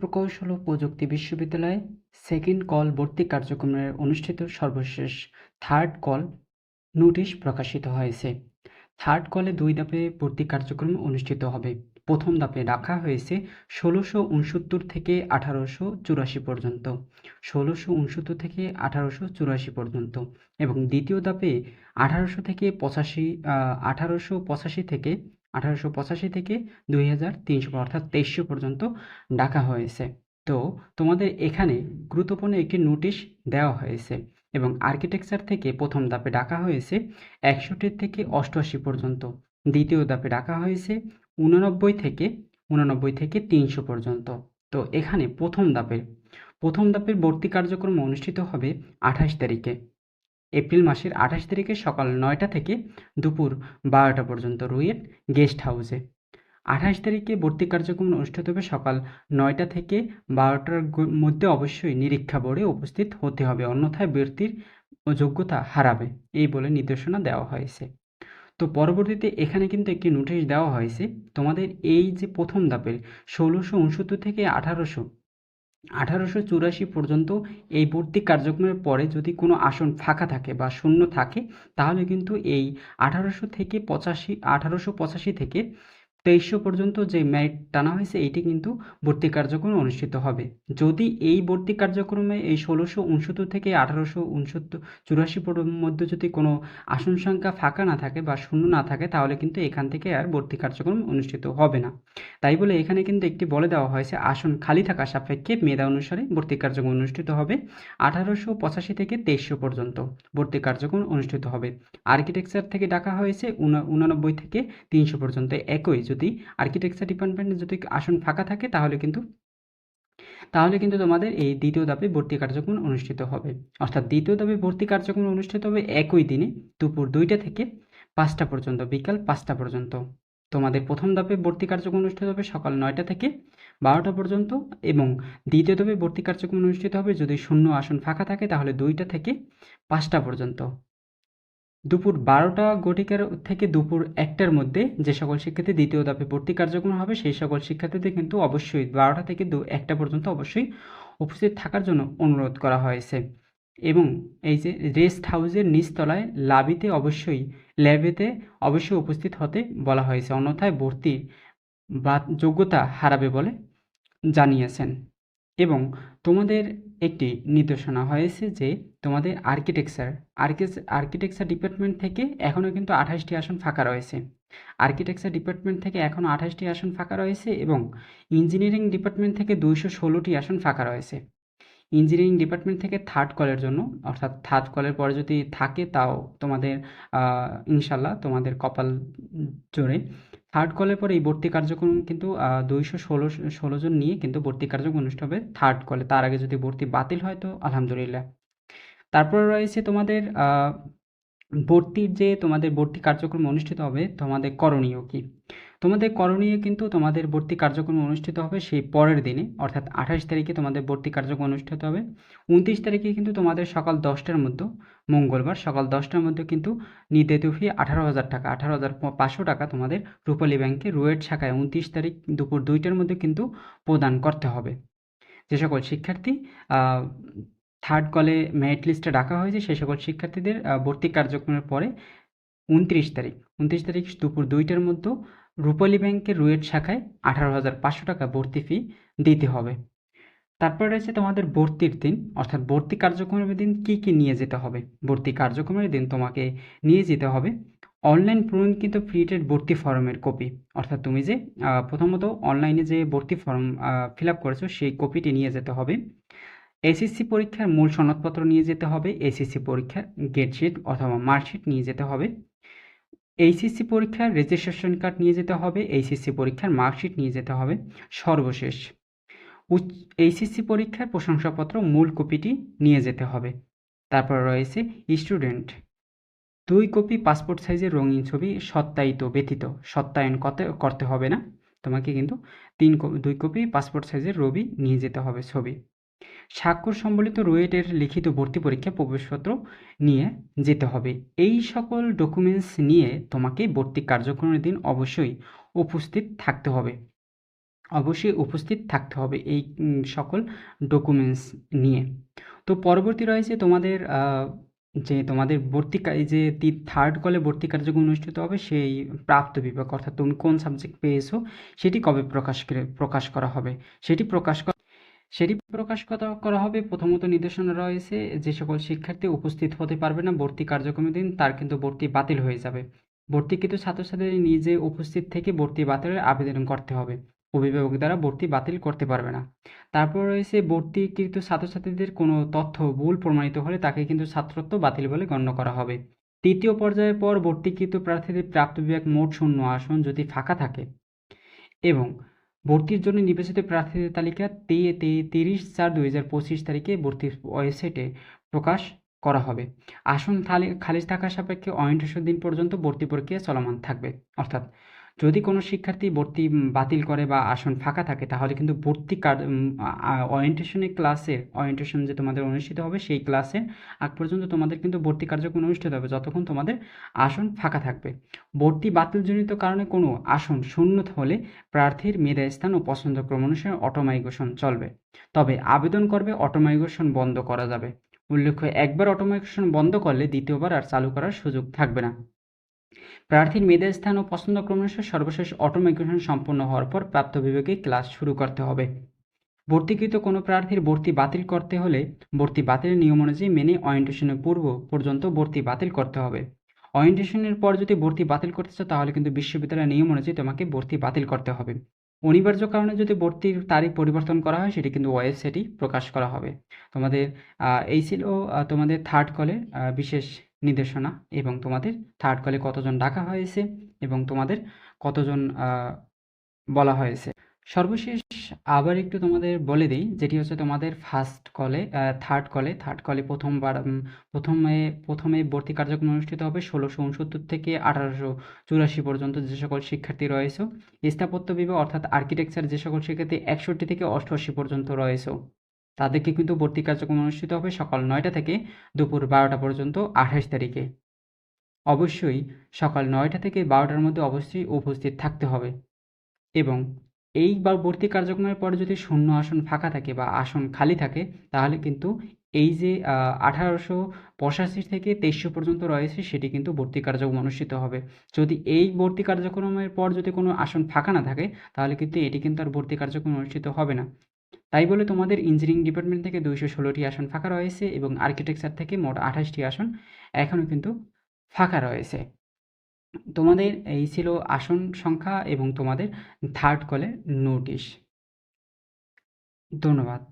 প্রকৌশল ও প্রযুক্তি বিশ্ববিদ্যালয়ে সেকেন্ড কল ভর্তি কার্যক্রমের অনুষ্ঠিত সর্বশেষ থার্ড কল নোটিশ প্রকাশিত হয়েছে। থার্ড কলে দুই ধাপে ভর্তি কার্যক্রম অনুষ্ঠিত হবে। প্রথম ধাপে রাখা হয়েছে ষোলোশো উনসত্তর থেকে আঠারোশো চুরাশি পর্যন্ত। ষোলোশো উনসত্তর থেকে আঠারোশো চুরাশি পর্যন্ত এবং দ্বিতীয় ধাপে আঠারোশো থেকে পঁচাশি আঠারোশো পঁচাশি থেকে আঠারোশো পঁচাশি থেকে দুই হাজার তিনশো অর্থাৎ তেইশশো পর্যন্ত ডাকা হয়েছে। তো তোমাদের এখানে গুরুত্বপূর্ণ একটি নোটিশ দেওয়া হয়েছে এবং আর্কিটেকচার থেকে প্রথম ধাপে ডাকা হয়েছে একষট্টি থেকে অষ্টআশি পর্যন্ত, দ্বিতীয় ধাপে ডাকা হয়েছে উননব্বই থেকে উননব্বই থেকে তিনশো পর্যন্ত। তো এখানে প্রথম ধাপের প্রথম ধাপের ভর্তি কার্যক্রম অনুষ্ঠিত হবে আঠাশ তারিখে। এপ্রিল মাসের আঠাশ তারিখে সকাল নয়টা থেকে দুপুর বারোটা পর্যন্ত রুয়েট গেস্ট হাউসে। আঠাশ তারিখে ভর্তি কার্যক্রম অনুষ্ঠিত হবে সকাল নয়টা থেকে বারোটার মধ্যে অবশ্যই নিরীক্ষা বোর্ডে উপস্থিত হতে হবে, অন্যথায় ব্যক্তির যোগ্যতা হারাবে, এই বলে নির্দেশনা দেওয়া হয়েছে। তো পরবর্তীতে এখানে কিন্তু একটি নোটিশ দেওয়া হয়েছে, তোমাদের এই যে প্রথম ধাপের ষোলোশো উনসত্তর থেকে আঠারোশো আঠারোশো চুরাশি পর্যন্ত এই ভর্তি কার্যক্রমের পরে যদি কোনো আসন ফাঁকা থাকে বা শূন্য থাকে, তাহলে কিন্তু এই আঠারোশো থেকে পঁচাশি, আঠারোশো পঁচাশি থেকে তেইশশো পর্যন্ত যে মেরিট টানা হয়েছে এটি কিন্তু ভর্তি কার্যক্রম অনুষ্ঠিত হবে। যদি এই ভর্তি কার্যক্রমে এই ষোলোশো উনসত্তর থেকে আঠারোশো উনসত্তর চুরাশি মধ্যে যদি কোনো আসন সংখ্যা ফাঁকা না থাকে বা শূন্য না থাকে, তাহলে কিন্তু এখান থেকে আর ভর্তি কার্যক্রম অনুষ্ঠিত হবে না। তাই বলে এখানে কিন্তু একটি বলে দেওয়া হয়েছে, আসন খালি থাকা সাপেক্ষে মেধা অনুসারে ভর্তি কার্যক্রম অনুষ্ঠিত হবে। আঠারোশো পঁচাশি থেকে তেইশশো পর্যন্ত ভর্তি কার্যক্রম অনুষ্ঠিত হবে। আর্কিটেকচার থেকে ডাকা হয়েছে উনা- উনানব্বই থেকে তিনশো পর্যন্ত একই যদি আর্কিটেকচার ডিপার্টমেন্টে যদি আসন ফাঁকা থাকে, তাহলে কিন্তু তাহলে কিন্তু তোমাদের এই দ্বিতীয় ধাপে ভর্তি কার্যক্রম অনুষ্ঠিত হবে। অর্থাৎ দ্বিতীয় ধাপে ভর্তি কার্যক্রম অনুষ্ঠিত হবে একই দিনে, দুপুর দুইটা থেকে পাঁচটা পর্যন্ত, বিকাল পাঁচটা পর্যন্ত। তোমাদের প্রথম ধাপে ভর্তি কার্যক্রম অনুষ্ঠিত হবে সকাল নয়টা থেকে বারোটা পর্যন্ত এবং দ্বিতীয় ধাপে ভর্তি কার্যক্রম অনুষ্ঠিত হবে যদি শূন্য আসন ফাঁকা থাকে, তাহলে দুইটা থেকে পাঁচটা পর্যন্ত। দুপুর বারোটা ঘটিকার থেকে দুপুর একটার মধ্যে যে সকল শিক্ষার্থী দ্বিতীয় ধাপে ভর্তি কার্যক্রম হবে, সেই সকল শিক্ষার্থীদের কিন্তু অবশ্যই বারোটা থেকে দু একটা পর্যন্ত অবশ্যই উপস্থিত থাকার জন্য অনুরোধ করা হয়েছে। এবং এই যে রেস্ট হাউসের নিচতলায় লাবিতে অবশ্যই, ল্যাবেতে অবশ্যই উপস্থিত হতে বলা হয়েছে। অন্যথায় ভর্তি বা যোগ্যতা হারাবে বলে জানিয়েছেন। এবং তোমাদের একটি নির্দেশনা হয়েছে যে তোমাদের আর্কিটেকচার আর্কিটেকচার ডিপার্টমেন্ট থেকে এখনও কিন্তু আঠাশটি আসন ফাঁকা রয়েছে। আর্কিটেকচার ডিপার্টমেন্ট থেকে এখনও আঠাশটি আসন ফাঁকা রয়েছে এবং ইঞ্জিনিয়ারিং ডিপার্টমেন্ট থেকে দুইশো ষোলোটি আসন ফাঁকা রয়েছে। ইঞ্জিনিয়ারিং ডিপার্টমেন্ট থেকে থার্ড কলের জন্য, অর্থাৎ থার্ড কলের পরে যদি থাকে তাও তোমাদের ইনশাল্লাহ তোমাদের কপাল জোরে থার্ড কলের পরে এই ভর্তি কার্যক্রম কিন্তু দুইশো ষোলো ষোলো জন নিয়ে কিন্তু ভর্তি কার্যক্রম অনুষ্ঠিত হবে থার্ড কলে তার আগে যদি ভর্তি বাতিল হয় তো আলহামদুলিল্লাহ। তারপর রয়েছে তোমাদের ভর্তির যে তোমাদের ভর্তি কার্যক্রম অনুষ্ঠিত হবে তোমাদের করণীয় কি? তোমাদের করণীয় কিন্তু তোমাদের ভর্তি কার্যক্রম অনুষ্ঠিত হবে সেই পরের দিনে, অর্থাৎ আঠাশ তারিখে তোমাদের ভর্তি কার্যক্রম অনুষ্ঠিত হবে। উনত্রিশ তারিখে কিন্তু তোমাদের সকাল দশটার মধ্যে, মঙ্গলবার সকাল দশটার মধ্যে কিন্তু নির্ধারিত ফি আঠারো হাজার টাকা, আঠারো হাজার পাঁচশো টাকা তোমাদের রূপালী ব্যাংকে রুয়েট শাখায় উনত্রিশ তারিখ দুপুর দুইটার মধ্যে কিন্তু প্রদান করতে হবে। যে সকল শিক্ষার্থী থার্ড কলে মেরিট লিস্টে ডাকা হয়েছে সেই সকল শিক্ষার্থীদের ভর্তি কার্যক্রমের পরে উনত্রিশ তারিখ উনত্রিশ তারিখ দুপুর দুইটার মধ্যে রূপালী ব্যাংকের রুয়েট শাখায় আঠারো হাজার পাঁচশো টাকা ভর্তি ফি দিতে হবে। তারপর রয়েছে তোমাদের ভর্তির দিন, অর্থাৎ ভর্তি কার্যক্রমের দিন কি কি নিয়ে যেতে হবে? ভর্তি কার্যক্রমের দিন তোমাকে নিয়ে যেতে হবে অনলাইন প্রমাণিত প্রিন্টেড ভর্তি ফর্মের কপি অর্থাৎ তুমি যে প্রথমত অনলাইনে যে ভর্তি ফর্ম ফিল আপ করেছ, সেই কপিটি নিয়ে যেতে হবে। এসএসসি পরীক্ষার মূল সনদপত্র নিয়ে যেতে হবে এসএসসি পরীক্ষার গেটশিট অথবা মার্কশিট নিয়ে যেতে হবে। এইচএসসি পরীক্ষার রেজিস্ট্রেশন কার্ড নিয়ে যেতে হবে এইচএসসি পরীক্ষার মার্কশিট নিয়ে যেতে হবে, সর্বশেষ। এইচএসসি পরীক্ষার প্রশংসাপত্র, মূল কপিটি নিয়ে যেতে হবে। তারপর রয়েছে স্টুডেন্ট দুই কপি পাসপোর্ট সাইজের রঙিন ছবি, সত্যায়িত ব্যতীত সত্যায়ন করতে হবে না। তোমাকে কিন্তু তিন কপি, দুই কপি পাসপোর্ট সাইজের রবি নিয়ে যেতে হবে ছবি। স্বাক্ষর সম্বলিত রুয়েটের লিখিত ভর্তি পরীক্ষা প্রবেশপত্র নিয়ে যেতে হবে। এই সকল ডকুমেন্টস নিয়ে তোমাকে ভর্তি কার্যক্রমের দিন অবশ্যই উপস্থিত থাকতে হবে। অবশ্যই উপস্থিত থাকতে হবে এই সকল ডকুমেন্টস নিয়ে। তো পরবর্তী রয়েছে তোমাদের যে তোমাদের ভর্তি যে থার্ড কলে ভর্তি কার্যক্রম অনুষ্ঠিত হবে সেই প্রাপ্ত বিভাগ, অর্থাৎ তুমি কোন সাবজেক্ট পেয়েছ সেটি কবে প্রকাশ প্রকাশ করা হবে? সেটি প্রকাশ সেটি প্রকাশ করা হবে। প্রথমত নির্দেশনা রয়েছে যে সকল শিক্ষার্থী উপস্থিত হতে পারবে না, ভর্তি কার্যক্রমের দিন তার কিন্তু ভর্তি বাতিল হয়ে যাবে। ভর্তিকৃত ছাত্রছাত্রী নিজে উপস্থিত থেকে ভর্তি বাতিলের আবেদন করতে হবে। অভিভাবক দ্বারা ভর্তি বাতিল করতে পারবে না। তারপর রয়েছে ভর্তিকৃত ছাত্রছাত্রীদের কোনো তথ্য ভুল প্রমাণিত হলে তাকে কিন্তু ছাত্রত্ব বাতিল বলে গণ্য করা হবে। তৃতীয় পর্যায়ের পর ভর্তিকৃত প্রার্থীদের প্রাপ্ত বিভাগ মোট শূন্য আসন যদি ফাঁকা থাকে এবং ভর্তির জন্য নির্বাচিত প্রার্থীদের তালিকা তে তে তিরিশ চার দুই হাজার পঁচিশ তারিখে ভর্তির ওয়েবসাইটে প্রকাশ করা হবে। আসন খালি খালি থাকার সাপেক্ষে অরিয়েন্টেশন দিন পর্যন্ত ভর্তি প্রক্রিয়া চলমান থাকবে। অর্থাৎ যদি কোনো শিক্ষার্থী ভর্তি বাতিল করে বা আসন ফাঁকা থাকে, তাহলে কিন্তু ভর্তি অরিয়েন্টেশনের ক্লাসের অরিয়েন্টেশন যে তোমাদের অনুষ্ঠিত হবে, সেই ক্লাসে আগ পর্যন্ত তোমাদের কিন্তু ভর্তি কার্যক্রম অনুষ্ঠিত হবে যতক্ষণ তোমাদের আসন ফাঁকা থাকবে। ভর্তি বাতিলজনিত কারণে কোনো আসন শূন্য হলে প্রার্থীর মেধা স্থান ও পছন্দক্রম অনুসারে অটোমাইগ্রেশন চলবে। তবে আবেদন করবে অটোমাইগ্রেশন বন্ধ করা যাবে। উল্লেখ্য, একবার অটোমাইগ্রেশন বন্ধ করলে দ্বিতীয়বার আর চালু করার সুযোগ থাকবে না। প্রার্থীর মেধা স্থান ও পছন্দ ক্রমশ সর্বশেষ অটোমেগ্রেশন সম্পন্ন হওয়ার পর প্রাপ্ত বিভাগে ক্লাস শুরু করতে হবে। ভর্তিকৃত কোনো প্রার্থীর ভর্তি বাতিল করতে হলে ভর্তি বাতিলের নিয়ম অনুযায়ী মেনে অরিয়েন্টেশনের পূর্ব পর্যন্ত ভর্তি বাতিল করতে হবে। অরিয়েন্টেশনের পর যদি ভর্তি বাতিল করতে চাও তাহলে কিন্তু বিশ্ববিদ্যালয়ের নিয়ম অনুযায়ী তোমাকে ভর্তি বাতিল করতে হবে। অনিবার্য কারণে যদি ভর্তির তারিখ পরিবর্তন করা হয়, সেটি কিন্তু ওয়েবসাইটই প্রকাশ করা হবে। তোমাদের এই ছিল তোমাদের থার্ড কলে বিশেষ নির্দেশনা এবং তোমাদের থার্ড কলে কতজন ডাকা হয়েছে এবং তোমাদের কতজন বলা হয়েছে। সর্বশেষ আবার একটু তোমাদের বলে দিই, যেটি হচ্ছে তোমাদের ফার্স্ট কলে থার্ড কলে থার্ড কলে প্রথমবার প্রথমে প্রথমে ভর্তি কার্যক্রম অনুষ্ঠিত হবে ষোলোশো উনসত্তর থেকে আঠারোশো চুরাশি পর্যন্ত যে সকল শিক্ষার্থী রয়েছে। স্থাপত্য বিভাগ অর্থাৎ আর্কিটেকচার যে সকল শিক্ষার্থী একষট্টি থেকে অষ্টআশি পর্যন্ত রয়েছে। তাদেরকে কিন্তু ভর্তি কার্যক্রম অনুষ্ঠিত হবে সকাল নয়টা থেকে দুপুর বারোটা পর্যন্ত আঠাশ তারিখে। অবশ্যই সকাল নয়টা থেকে বারোটার মধ্যে অবশ্যই উপস্থিত থাকতে হবে। এবং এই বা ভর্তি কার্যক্রমের পরে যদি শূন্য আসন ফাঁকা থাকে বা আসন খালি থাকে, তাহলে কিন্তু এই যে আঠারোশো পঁচাশি থেকে তেইশশো পর্যন্ত রয়েছে, সেটি কিন্তু ভর্তি কার্যক্রম অনুষ্ঠিত হবে। যদি এই ভর্তি কার্যক্রমের পর যদি কোনো আসন ফাঁকা না থাকে, তাহলে কিন্তু এটি কিন্তু আর ভর্তি কার্যক্রম অনুষ্ঠিত হবে না। তাই বলে তোমাদের ইঞ্জিনিয়ারিং ডিপার্টমেন্ট থেকে দুইশো ষোলোটি আসন ফাঁকা রয়েছে এবং আর্কিটেকচার থেকে মোট আঠাশটি আসন এখনও কিন্তু ফাঁকা রয়েছে। তোমাদের এই ছিল আসন সংখ্যা এবং তোমাদের থার্ড কলের নোটিশ ধন্যবাদ।